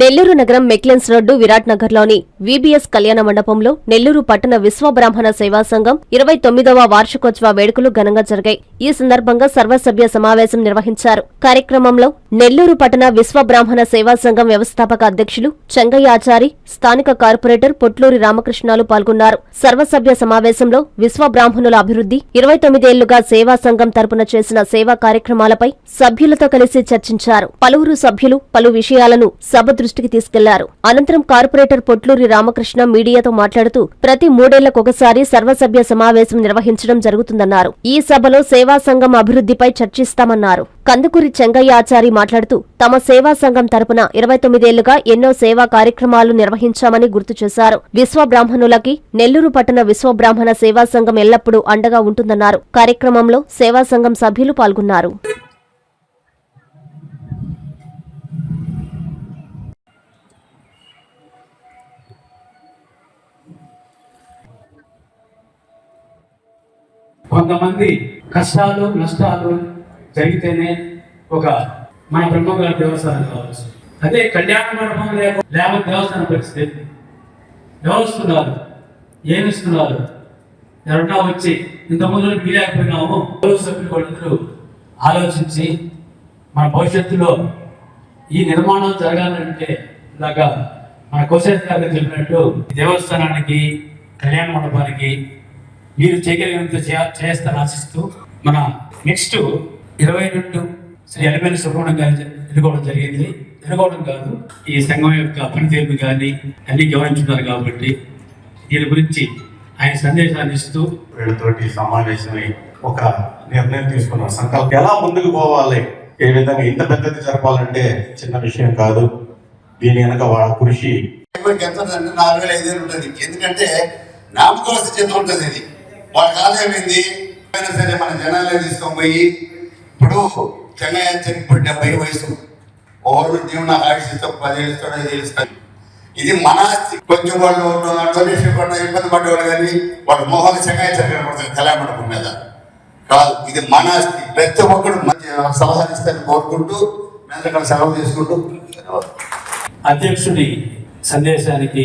నెల్లూరు నగరం మెక్లెన్స్ రోడ్డు విరాట్ నగర్లోని వీబీఎస్ కళ్యాణ మండపంలో నెల్లూరు పట్టణ విశ్వబ్రాహ్మణ సేవా సంఘం ఇరవై తొమ్మిదవ వార్షికోత్సవ వేడుకలు ఘనంగా జరిగాయి. ఈ సందర్భంగా సర్వసభ్య సమావేశం నిర్వహించారు. కార్యక్రమంలో నెల్లూరు పట్టణ విశ్వ బ్రాహ్మణ సేవా సంఘం వ్యవస్థాపక అధ్యక్షులు చెంగయ్యాచారి స్థానిక కార్పొరేటర్ పొట్లూరి రామకృష్ణాలు పాల్గొన్నారు. సర్వసభ్య సమావేశంలో విశ్వబ్రాహ్మణుల అభివృద్ధి ఇరవై తొమ్మిదేళ్ళుగా సేవా సంఘం తరపున చేసిన సేవా కార్యక్రమాలపై సభ్యులతో కలిసి చర్చించారు. పలువురు సభ్యులు పలు విషయాలను సభ దృష్టికి తీసుకెళ్ళారు. అనంతరం కార్పొరేటర్ పొట్లూరి రామకృష్ణ మీడియాతో మాట్లాడుతూ ప్రతి మూడేళ్ళకొకసారి సర్వసభ్య సమావేశం నిర్వహించడం జరుగుతుందన్నారు. ఈ సభలో సేవా సంఘం అభివృద్ధిపై చర్చిస్తామన్నారు. కందుకూరి చెంగయ్య ఆచారి మాట్లాడుతూ తమ సేవా సంఘం తరపున ఇరవై తొమ్మిదేళ్ళుగా ఎన్నో సేవా కార్యక్రమాలు నిర్వహించామని గుర్తు చేశారు. విశ్వ బ్రాహ్మణులకి నెల్లూరు పట్టణ విశ్వబ్రాహ్మణ సేవా సంఘం ఎల్లప్పుడూ అండగా ఉంటుందన్నారు. కార్యక్రమంలో సేవా సంఘం సభ్యులు పాల్గొన్నారు. కొంతమంది కష్టాలు నష్టాలు జరిగితేనే ఒక మన బ్రహ్మగారి దేవస్థానం కావచ్చు. అదే కళ్యాణ మండపం లేక లేకపోతే దేవస్థానం పరిస్థితి ఎవరుస్తున్నారు? ఏమిస్తున్నారు? ఇస్తున్నారు ఎవరన్నా వచ్చి ఇంతకుముందు వీలేకపోయినాము పౌర సభ్యులు వాళ్ళందరూ ఆలోచించి మన భవిష్యత్తులో ఈ నిర్మాణం జరగాలంటే ఇలాగా మన కోసేట్ చెప్పినట్టు దేవస్థానానికి కళ్యాణ మండపానికి మీరు చేయగలిగినంత చే- చేస్తారని ఆశిస్తూ మన నెక్స్ట్ ఇరవై రెండు శ్రీ ఎలిమెల్ సుబ్రహ్మణ్యం గారి ఎన్నుకోవడం జరిగింది. ఎన్నుకోవడం కాదు ఈ సంఘం యొక్క పనితీరును కానీ అన్ని గమనించున్నారు కాబట్టి దీని గురించి ఆయన సందేశాన్ని ఇస్తూ వీళ్ళతోటి సమావేశమై ఒక నిర్ణయం తీసుకున్నాం సంకల్పం ఎలా ముందుకు పోవాలి? ఏ విధంగా ఇంత పెద్దది జరపాలంటే చిన్న విషయం కాదు. దీని వెనక వాళ్ళ కృషి. ఎంత నాలుగు వేల ఐదు వేలు ఉంటుంది. ఎందుకంటే నామకోస చేత ఉంటుంది ఇది. వాళ్ళకి ఆదాయం ఏంది? అయినా సరే మన జనాలే తీసుకొని పోయి ఇప్పుడు చెన్నై ఇప్పుడు డెబ్బై వయసు. ఓళ్ళు జీవన నాకు ఆయుష్ ఇస్తే ఒక ఐదు ఇస్తాడు ఇది మన కొంచెం వాళ్ళు డొనేషన్ కూడా ఇబ్బంది పడేవాళ్ళు కానీ వాళ్ళ మోహాలు చెన్నై కనబడుతుంది కళ్యాణ మీద. కాదు ఇది మన ఆస్తి. ప్రతి ఒక్కరు మంచి సలహాలు ఇస్తారని కోరుకుంటూ మేము సెలవు తీసుకుంటూ అధ్యక్షుడి సందేశానికి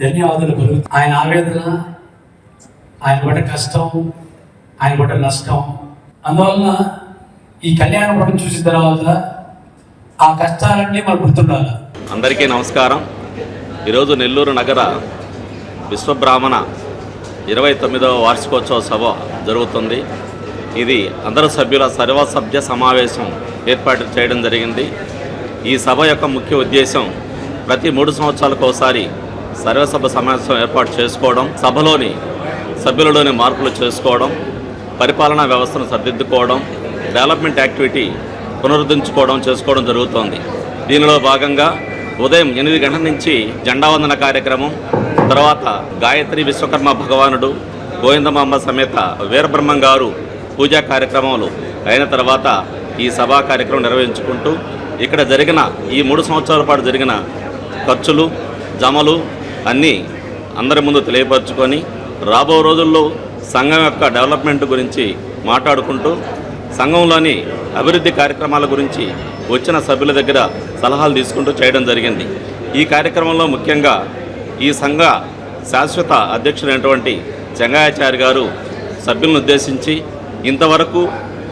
ధన్యవాదాలు పలుకు ఆయన ఆవేదన ఆయన పడ్డ కష్టం ఆయన పడ్డ నష్టం. అందువలన ఈ కళ్యాణ పటం చూసిన తర్వాత ఆ కష్టాలన్నీ మనం గుర్తుండాలి. అందరికీ నమస్కారం. ఈరోజు నెల్లూరు నగర విశ్వబ్రాహ్మణ ఇరవై తొమ్మిదవ వార్షికోత్సవ సభ జరుగుతుంది. ఇది అందరు సభ్యుల సర్వసభ్య సమావేశం ఏర్పాటు చేయడం జరిగింది. ఈ సభ యొక్క ముఖ్య ఉద్దేశం ప్రతి మూడు సంవత్సరాలకు ఒకసారి సర్వసభ సమావేశం ఏర్పాటు చేసుకోవడం. సభలోని సభ్యులలోని మార్పులు చేసుకోవడం పరిపాలనా వ్యవస్థను సర్దిద్దుకోవడం డెవలప్మెంట్ యాక్టివిటీ పునరుద్ధరించుకోవడం చేసుకోవడం జరుగుతోంది. దీనిలో భాగంగా ఉదయం ఎనిమిది గంటల నుంచి జెండా వందన కార్యక్రమం తర్వాత గాయత్రి విశ్వకర్మ భగవానుడు గోవిందమాంబ సమేత వీరబ్రహ్మం గారు పూజా కార్యక్రమాలు అయిన తర్వాత ఈ సభా కార్యక్రమం నిర్వహించుకుంటూ ఇక్కడ జరిగిన ఈ మూడు సంవత్సరాల పాటు జరిగిన ఖర్చులు జమలు అన్నీ అందరి ముందు తెలియపరచుకొని రాబో రోజుల్లో సంఘం యొక్క డెవలప్మెంట్ గురించి మాట్లాడుకుంటూ సంఘంలోని అభివృద్ధి కార్యక్రమాల గురించి వచ్చిన సభ్యుల దగ్గర సలహాలు తీసుకుంటూ చేయడం జరిగింది. ఈ కార్యక్రమంలో ముఖ్యంగా ఈ సంఘ శాశ్వత అధ్యక్షుడైనటువంటి చెంగాయాచారి గారు సభ్యులను ఉద్దేశించి ఇంతవరకు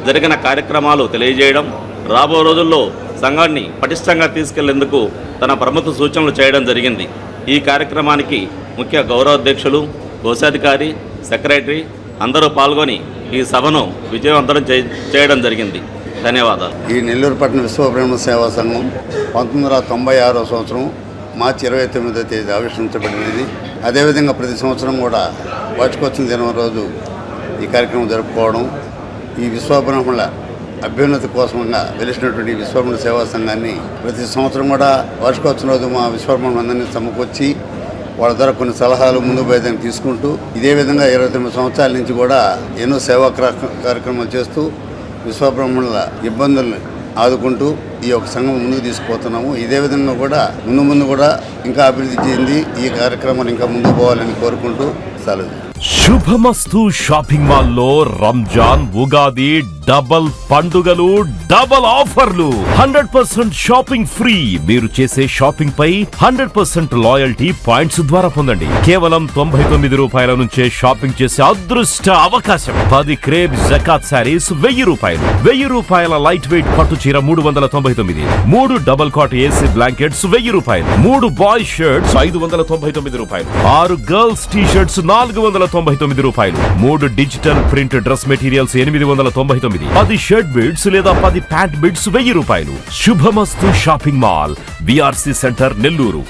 జరిగిన కార్యక్రమాలు తెలియజేయడం రాబో రోజుల్లో సంఘాన్ని పటిష్టంగా తీసుకెళ్ళేందుకు తన ప్రముఖ సూచనలు చేయడం జరిగింది. ఈ కార్యక్రమానికి ముఖ్య గౌరవాధ్యక్షులు కోశాధికారి సెక్రటరీ అందరూ పాల్గొని ఈ సభను విజయవంతం చే- చేయడం జరిగింది. ధన్యవాదాలు. ఈ నెల్లూరు పట్టణ విశ్వబ్రహ్మ సేవా సంఘం పంతొమ్మిది వందల తొంభై ఆరో సంవత్సరం మార్చి ఇరవై తొమ్మిదో తేదీ ఆవిష్కరించబడినది. అదేవిధంగా ప్రతి సంవత్సరం కూడా వార్షికోత్సవం దినం రోజు ఈ కార్యక్రమం జరుపుకోవడం ఈ విశ్వబ్రాహ్మణుల అభ్యున్నతి కోసంగా వెలిసినటువంటి విశ్వబ్రహ్మణ సేవా సంఘాన్ని ప్రతి సంవత్సరం కూడా వార్షికోత్సవం రోజు మా విశ్వబ్రహ్మణులందరినీ సమకూర్చి వాళ్ళ ద్వారా కొన్ని సలహాలు ముందు పోయేదాన్ని తీసుకుంటూ ఇదే విధంగా ఇరవై తొమ్మిది సంవత్సరాల నుంచి కూడా ఎన్నో సేవా కార్యక్రమాలు చేస్తూ విశ్వబ్రహ్మణుల ఇబ్బందుల్ని ఆదుకుంటూ ఈ యొక్క సంఘం ముందుకు తీసుకుపోతున్నాము. ఇదే విధంగా కూడా ముందు ముందు కూడా ఇంకా అభివృద్ధి చెంది ఈ కార్యక్రమాలు ఇంకా ముందుకు పోవాలని కోరుకుంటూ సెలవు. శుభమస్తు షాపింగ్ మాల్లో రంజాన్ ఉగాది డబల్ పండుగలు డబల్ ఆఫర్లు. Hundred percent shopping free. మీరు చేసే షాపింగ్ పై హండ్రెడ్ పర్సెంట్ లాయల్టీ పాయింట్స్ ద్వారా పొందండి. కేవలం తొంభై తొమ్మిది రూపాయల నుంచే షాపింగ్ చేసే అదృష్ట అవకాశం. పది క్రేబ్ జకాత్ శారీస్ వెయ్యి రూపాయలు. వెయ్యి రూపాయల లైట్ వెయిట్ పట్టు చీర మూడు వందల తొంభై తొమ్మిది. మూడు డబల్ కాట్ ఏసీ బ్లాంకెట్స్ వెయ్యి రూపాయలు. మూడు బాయ్ షర్ట్స్ ఐదు వందల తొంభై తొమ్మిది రూపాయలు. ఆరు గర్ల్స్ టీ షర్ట్స్ నాలుగు వందల తొంభై తొమ్మిది రూపాయలు. మూడు డిజిటల్ ప్రింట్ డ్రెస్ మెటీరియల్స్ ఎనిమిది వందల తొంభై తొమ్మిది. తొమ్మిది పది షర్ట్ బిడ్స్ లేదా పది ప్యాంట్ బిడ్స్ వెయ్యి రూపాయలు. Shubhamastu shopping mall VRC centre Nellore.